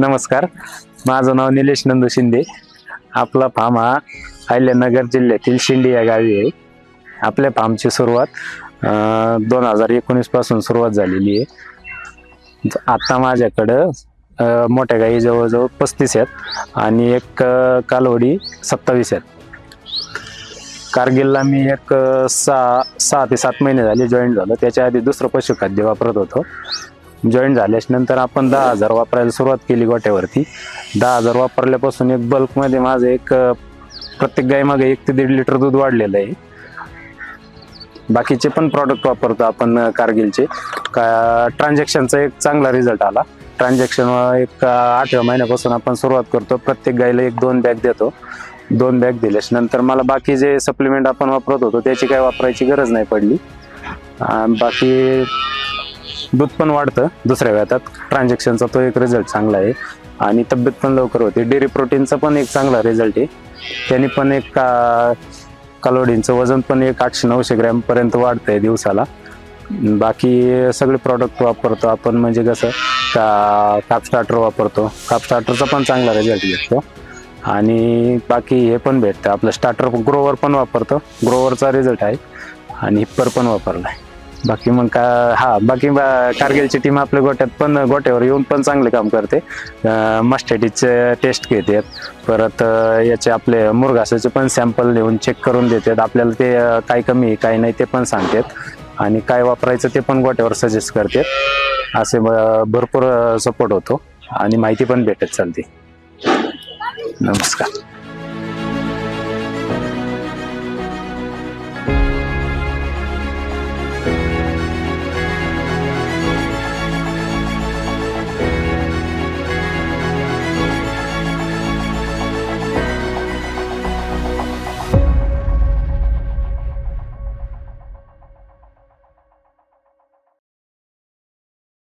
नमस्कार. माझं नाव निलेश नंदू शिंदे. आपला फार्म हा अहिल्यानगर जिल्ह्यातील शिंदे या गावी आहे. आपल्या फार्मची सुरुवात दोन हजार एकोणीसपासून सुरुवात झालेली आहे. आत्ता आता माझ्याकडं मोठ्या गाई जवळजवळ पस्तीस आहेत आणि एक कालवडी सत्तावीस आहेत. कारगिलला मी एक सहा सहा ते सात महिने झाले जॉईन झालो. त्याच्या आधी दुसरं पशुखाद्य वापरत होतो. जॉईन झाल्यानंतर आपण दहा हजार वापरायला सुरुवात केली गोट्यावरती. दहा हजार वापरल्यापासून एक बल्कमध्ये माझं एक प्रत्येक गायमागे एक ते दीड लिटर दूध वाढलेलं आहे. बाकीचे पण प्रॉडक्ट वापरतो आपण कारगिलचे. का ट्रान्झॅक्शनचा एक चांगला रिझल्ट आला. ट्रान्झॅक्शन एक आठव्या महिन्यापासून आपण सुरुवात करतो. प्रत्येक गायला एक दोन बॅग देतो. दोन बॅग दिल्यास नंतर मला बाकी जे सप्लिमेंट आपण वापरत होतो त्याची काय वापरायची गरज नाही पडली. बाकी दूध पण वाढतं दुसऱ्या व्यातात ट्रान्झॅक्शनचा तो एक रिझल्ट चांगला आहे. आणि तब्येत पण लवकर होते. डेअरी प्रोटीनचा पण एक चांगला रिझल्ट आहे. त्याने पण एक का कालोडींचं वजन पण एक आठशे नऊशे ग्रॅमपर्यंत वाढतं आहे दिवसाला. बाकी सगळे प्रॉडक्ट वापरतो आपण. म्हणजे कसं का काप स्टार्टर वापरतो. काप स्टार्टरचा पण चांगला रिझल्ट भेटतो. आणि बाकी हे पण भेटतं. आपलं स्टार्टर ग्रोवर पण वापरतो. ग्रोवरचा रिझल्ट आहे. आणि हिप्पर पण वापरला आहे बाकी मग का हा बाकी बा- कारगिलची टीम आपल्या गोट्यात पण गोट्यावर येऊन पण चांगले काम करते. मस्टॅटिसचे टेस्ट घेतात. परत याचे आपले मुरघासाचे पण सॅम्पल देऊन चेक करून देतात. आपल्याला ते काय कमी आहे काय नाही ते पण सांगतात. आणि काय वापरायचं ते पण गोट्यावर सजेस्ट करतात. असे भरपूर सपोर्ट होतो. आणि माहिती पण भेटत चालते. नमस्कार.